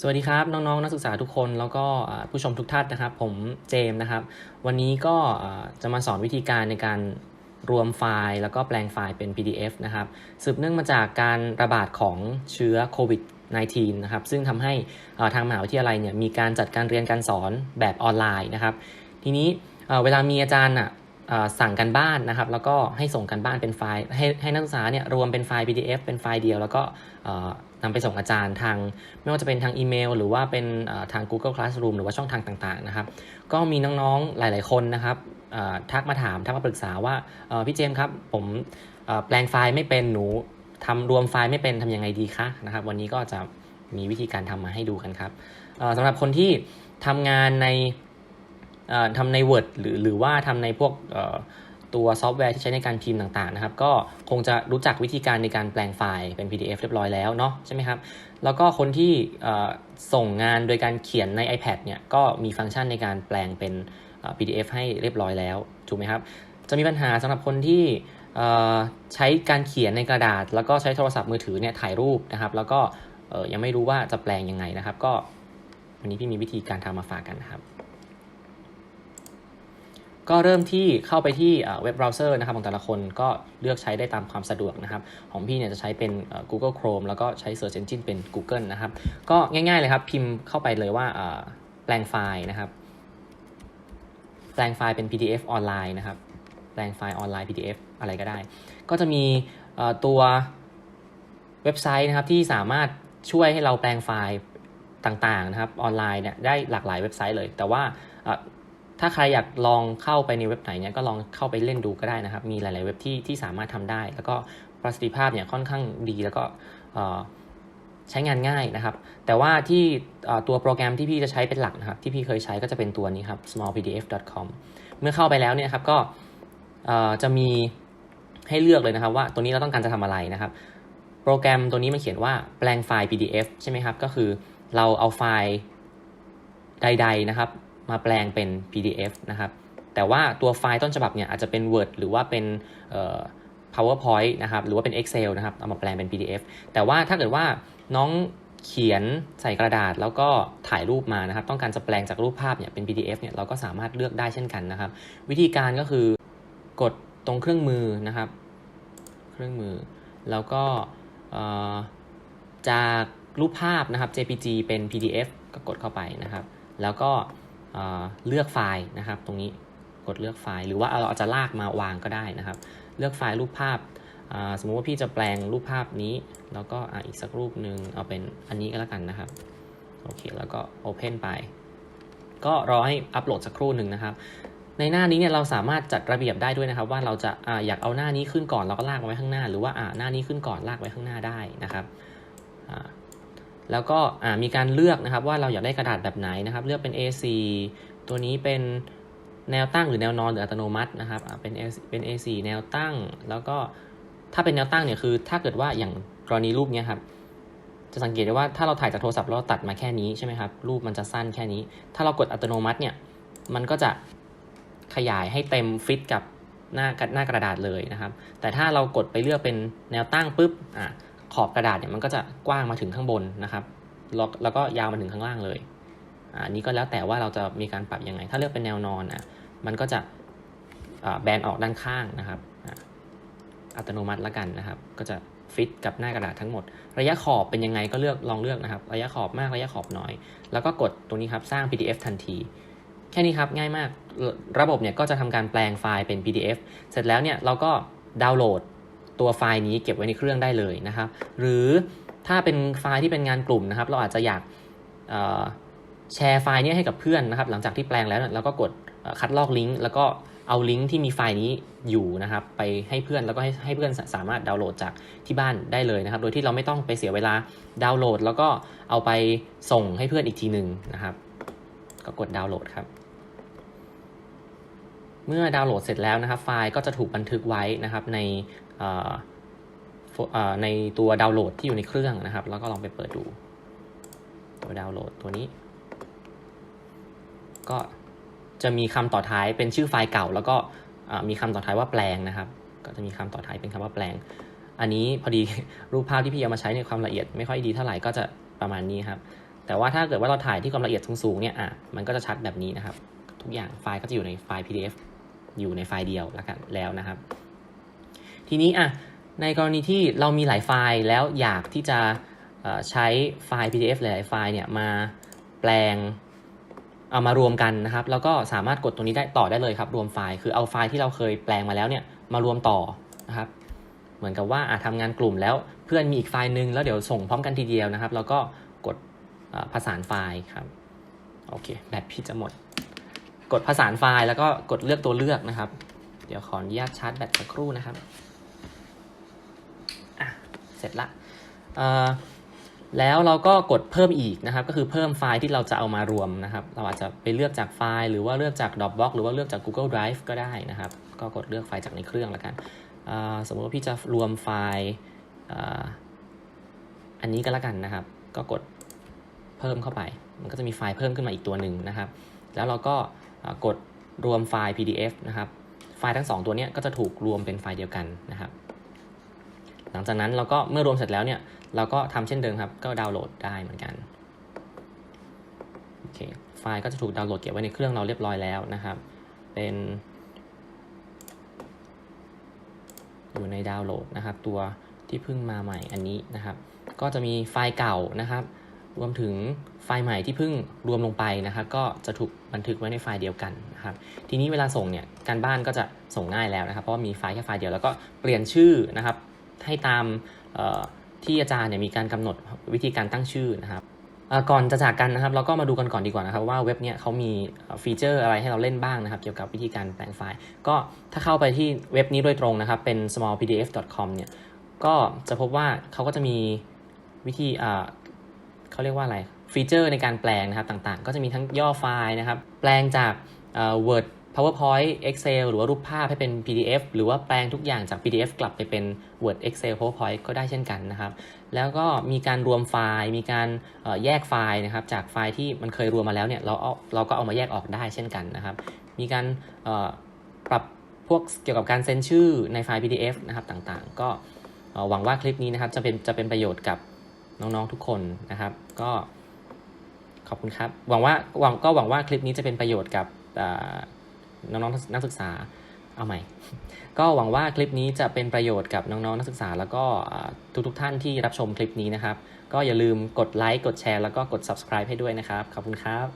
สวัสดีครับน้องๆนักศึกษาทุกคนแล้วก็ผู้ชมทุกท่านนะครับ ผมเจมส์นะครับ วันนี้ก็จะมาสอนวิธีการในการรวมไฟล์แล้วก็แปลงไฟล์เป็น PDF นะครับสืบเนื่องมาจากการระบาดของเชื้อโควิด -19 นะครับซึ่งทำให้ทางมหาวิทยาลัยเนี่ยมีการจัดการเรียนการสอนแบบออนไลน์นะครับ ทีนี้เวลามีอาจารย์อะสั่งกันบ้านนะครับ แล้วก็ให้ส่งกันบ้านเป็นไฟล์ ให้ให้นักศึกษาเนี่ยรวมเป็นไฟล์ PDF เป็นไฟล์เดียว แล้วก็ นำไปส่งอาจารย์ทาง ไม่ว่าจะเป็นทางอีเมล หรือว่าเป็นทาง Google Classroom หรือว่าช่องทางต่างๆนะครับ ก็มีน้องๆหลาย ๆ คนนะครับทักมาถามทักมาปรึกษาว่าพี่เจมส์ครับผมแปลงไฟล์ไม่เป็นหนูทำรวมไฟล์ไม่เป็นทำยังไงดีคะนะครับ วันนี้ก็จะมีวิธีการทำมาให้ดูกันครับสำหรับคนที่ทำงานในทำใน Word หรือหรือว่าทำในพวก ตัวซอฟต์แวร์ที่ใช้ในการพิมพ์ต่างๆนะครับ ก็คงจะรู้จักวิธีการในการแปลงไฟล์เป็น PDF เรียบร้อยแล้วเนาะใช่ไหมครับ แล้วก็คนที่ส่งงานโดยการเขียนใน iPad เนี่ยก็มีฟังก์ชันในการแปลงเป็น PDF ให้เรียบร้อยแล้วถูกไหมครับ จะมีปัญหาสำหรับคนที่ใช้การเขียนในกระดาษ แล้วก็ใช้โทรศัพท์มือถือเนี่ยถ่ายรูปนะครับ แล้วก็ยังไม่รู้ว่าจะแปลงยังไงนะครับ ก็วันนี้พี่มีวิธีการทำมาฝากกันนะครับ ก็เริ่มที่เข้าไปที่เว็บเบราว์เซอร์นะครับของแต่ละคนก็เลือกใช้ได้ตามความสะดวกนะครับ ของพี่เนี่ยจะใช้เป็น Google Chrome แล้วก็ใช้ Search Engine เป็น Google นะครับ ก็ง่ายๆเลยครับ พิมพ์เข้าไปเลยว่าแปลงไฟล์นะครับ แปลงไฟล์เป็น PDF ออนไลน์นะครับ แปลงไฟล์ออนไลน์ PDF อะไรก็ได้ ก็จะมีตัวเว็บไซต์นะครับที่สามารถช่วยให้เราแปลงไฟล์ต่างๆนะครับออนไลน์เนี่ยได้หลากหลายเว็บไซต์เลย แต่ว่า ถ้าใครอยากลองเข้าไปในเว็บไหนเนี่ยก็ลองเข้าไปเล่นดูก็ได้นะครับ มีหลาย ๆ เว็บที่ที่สามารถทำได้ แล้วก็ประสิทธิภาพเนี่ยค่อนข้างดีแล้วก็ใช้งานง่ายนะครับ แต่ว่าที่ตัวโปรแกรมที่พี่จะใช้เป็นหลักนะครับ ที่พี่เคยใช้ก็จะเป็นตัวนี้ครับ smallpdf.com เมื่อเข้าไปแล้วเนี่ยครับก็จะมีให้เลือกเลยนะครับ ว่าตัวนี้เราต้องการจะทำอะไรนะครับ โปรแกรมตัวนี้มันเขียนว่าแปลงไฟล์ PDF ใช่ไหมครับ ก็คือเราเอาไฟล์ใด ๆ นะครับ มาแปลงเป็น PDF นะครับ แต่ว่าตัวไฟล์ต้นฉบับเนี่ยอาจจะเป็น Word หรือว่าเป็น PowerPoint นะครับ หรือว่าเป็น Excel นะครับ เอามาแปลงเป็น PDF แต่ว่าถ้าเกิดว่าน้องเขียนใส่กระดาษแล้วก็ถ่ายรูปมานะครับ ต้องการจะแปลงจากรูปภาพเนี่ยเป็น PDF เนี่ยเราก็สามารถเลือกได้เช่นกันนะครับ วิธีการก็คือกดตรงเครื่องมือนะครับ เครื่องมือ แล้วก็เอ่อจากรูปภาพนะครับ JPG เป็น PDF ก็กดเข้าไปนะครับ แล้วก็ เเลือกไฟล์นะครับ ตรงนี้กดเลือกไฟล์ หรือว่าเราอาจจะลากมาวางก็ได้นะครับ เลือกไฟล์รูปภาพสมมุติว่าพี่จะแปลงรูปภาพนี้ แล้วก็อีกสักรูปหนึ่งเอาเป็นอันนี้ก็แล้วกันนะครับโอเคแล้วก็ Open ไป ก็รอให้อัปโหลดสักครู่หนึ่งนะครับ ในหน้านี้เนี่ยเราสามารถจัดระเบียบได้ด้วยนะครับ ว่าเราจะอาอยากเอาหน้านี้ขึ้นก่อนเราก็ลากมาไว้ข้างหน้า หรือว่าหน้านี้ขึ้นก่อนลากไว้ข้างหน้าได้นะครับ แล้วก็มีการเลือกนะครับว่าเราอยากได้กระดาษแบบไหนนะครับ เลือกเป็น A4 ตัวนี้เป็นแนวตั้งหรือแนวนอนหรืออัตโนมัตินะครับเป็น A เป็น A4 แนวตั้ง แล้วก็ถ้าเป็นแนวตั้งเนี่ยคือ ถ้าเกิดว่าอย่างกรณีรูปเนี้ยครับจะสังเกตได้ว่าถ้าเราถ่ายจากโทรศัพท์เราตัดมาแค่นี้ใช่ไหมครับรูปมันจะสั้นแค่นี้ ถ้าเรากดอัตโนมัติเนี่ยมันก็จะขยายให้เต็มฟิตกับหน้าหน้ากระดาษเลยนะครับ แต่ถ้าเรากดไปเลือกเป็นแนวตั้งปุ๊บอะ ขอบกระดาษเนี่ยมันก็จะกว้างมาถึงข้างบนนะครับแล้วแล้วก็ยาวมาถึงข้างล่างเลยอ่าอันนี้ก็แล้วแต่ว่าเราจะมีการปรับยังไง ถ้าเลือกเป็นแนวนอนอะมันก็จะแบนออกด้านข้างนะครับอัตโนมัติละกันนะครับ ก็จะฟิตกับหน้ากระดาษทั้งหมด ระยะขอบเป็นยังไงก็เลือกลองเลือกนะครับ ระยะขอบมากระยะขอบน้อย แล้วก็กดตรงนี้ครับสร้าง PDF ทันที แค่นี้ครับง่ายมากระบบเนี่ยก็จะทำการแปลงไฟล์เป็น PDF เสร็จแล้วเนี่ยเราก็ดาวน์โหลด ตัวไฟล์นี้เก็บไว้ในเครื่องได้เลยนะครับ หรือถ้าเป็นไฟล์ที่เป็นงานกลุ่มนะครับ เราอาจจะอยากแชร์ไฟล์นี้ให้กับเพื่อนนะครับ หลังจากที่แปลงแล้วเราก็กดคัดลอกลิงก์แล้วก็เอาลิงก์ที่มีไฟล์นี้อยู่นะครับ ไปให้เพื่อนแล้วก็ให้ให้เพื่อนสามารถดาวน์โหลดจากที่บ้านได้เลยนะครับ โดยที่เราไม่ต้องไปเสียเวลาดาวน์โหลด แล้วก็เอาไปส่งให้เพื่อนอีกทีหนึ่งนะครับ ก็กดดาวน์โหลดครับ เมื่อดาวน์โหลดเสร็จแล้วนะครับ ไฟล์ก็จะถูกบันทึกไว้นะครับในในตัวดาวน์โหลดที่อยู่ในเครื่องนะครับ แล้วก็ลองไปเปิดดู ตัวดาวน์โหลดตัวนี้ ก็จะมีคำต่อท้ายเป็นชื่อไฟล์เก่า แล้วก็มีคำต่อท้ายว่าแปลงนะครับ ก็จะมีคำต่อท้ายเป็นคำว่าแปลง อันนี้พอดีรูปภาพที่พี่เอามาใช้ในความละเอียดไม่ค่อยดีเท่าไหร่ก็จะประมาณนี้ครับ แต่ว่าถ้าเกิดว่าเราถ่ายที่ความละเอียดสูงๆเนี่ยอะมันก็จะชัดแบบนี้นะครับ ทุกอย่างไฟล์ก็จะอยู่ในไฟล์ PDF อยู่ในไฟล์เดียวแล้วกันแล้วนะครับ ทีนี้อะในกรณีที่เรามีหลายไฟล์แล้วอยากที่จะใช้ไฟล์ PDF หลายๆไฟล์เนี่ยมาแปลงเอามารวมกันนะครับ แล้วก็สามารถกดตรงนี้ได้ต่อได้เลยครับ รวมไฟล์คือเอาไฟล์ที่เราเคยแปลงมาแล้วเนี่ยมารวมต่อนะครับ เหมือนกับว่าอาทำงานกลุ่มแล้วเพื่อนมีอีกไฟล์หนึ่งแล้วเดี๋ยวส่งพร้อมกันทีเดียวนะครับ แล้วก็กดผสานไฟล์ครับโอเคแบตพี่จะหมด กดผสานไฟล์แล้วก็กดเลือกตัวเลือกนะครับ เดี๋ยวขออนุญาตชาร์จแบตสักครู่นะครับอะเสร็จละแล้วเราก็กดเพิ่มอีกนะครับ ก็คือเพิ่มไฟล์ที่เราจะเอามารวมนะครับ เราอาจจะไปเลือกจากไฟล์หรือว่าเลือกจาก Dropbox หรือว่าเลือกจาก Google Drive ก็ได้นะครับ ก็กดเลือกไฟล์จากในเครื่องแล้วกันสมมติว่าพี่จะรวมไฟล์อันนี้ก็แล้วกันนะครับ ก็กดเพิ่มเข้าไป มันก็จะมีไฟล์เพิ่มขึ้นมาอีกตัวหนึ่งนะครับ แล้วเราก็ กดรวมไฟล์ PDF นะครับ ไฟล์ทั้งสองตัวนี้ก็จะถูกรวมเป็นไฟล์เดียวกันนะครับ หลังจากนั้นเราก็เมื่อรวมเสร็จแล้วเนี่ย เราก็ทำเช่นเดิมครับ ก็ดาวน์โหลดได้เหมือนกัน โอเค ไฟล์ก็จะถูกดาวน์โหลดเก็บไว้ในเครื่องเราเรียบร้อยแล้วนะครับ เป็นอยู่ในดาวน์โหลดนะครับ ตัวที่เพิ่งมาใหม่อันนี้นะครับ ก็จะมีไฟล์เก่านะครับ รวมถึงไฟล์ใหม่ที่เพิ่งรวมลงไปนะครับก็จะถูกบันทึกไว้ในไฟล์เดียวกันนะครับทีนี้เวลาส่งเนี่ยการบ้านก็จะส่งง่ายแล้วนะครับเพราะว่ามีไฟล์แค่ไฟล์เดียวแล้วก็เปลี่ยนชื่อนะครับให้ตามที่อาจารย์เนี่ยมีการกำหนดวิธีการตั้งชื่อนะครับก่อนจะจากกันนะครับ เราก็มาดูกันก่อนดีกว่านะครับว่าเว็บเนี่ยเขามีฟีเจอร์อะไรให้เราเล่นบ้างนะครับ เกี่ยวกับวิธีการแปลงไฟล์ ก็ถ้าเข้าไปที่เว็บนี้โดยตรงนะครับ เป็น smallpdf.com เนี่ยก็จะพบว่าเขาก็จะมีวิธีอ่า เขาเรียกว่าอะไรฟีเจอร์ในการแปลงนะครับต่างๆ ก็จะมีทั้งย่อไฟล์นะครับ แปลงจากเอ่อ Word PowerPoint Excel หรือว่ารูปภาพให้เป็น PDF หรือว่าแปลงทุกอย่างจาก PDF กลับไปเป็น Word Excel PowerPoint ก็ได้เช่นกันนะครับ แล้วก็มีการรวมไฟล์ มีการแยกไฟล์นะครับ จากไฟล์ที่มันเคยรวมมาแล้วเนี่ยเราเอาเราก็เอามาแยกออกได้เช่นกันนะครับ มีการปรับพวกเกี่ยวกับการเซ็นชื่อในไฟล์ PDF นะครับต่างๆ ก็หวังว่าคลิปนี้นะครับจะเป็นจะเป็นประโยชน์กับ น้องๆทุกคนนะครับ ก็ขอบคุณครับ หวังว่าหวังก็หวังว่าคลิปนี้จะเป็นประโยชน์กับน้องๆนักศึกษาเอาใหม่ ก็หวังว่าคลิปนี้จะเป็นประโยชน์กับน้องๆนักศึกษา แล้วก็ทุกๆทท่านที่รับชมคลิปนี้นะครับ ก็อย่าลืมกดไลค์กดแชร์แล้วก็กด subscribe ให้ด้วยนะครับ ขอบคุณครับ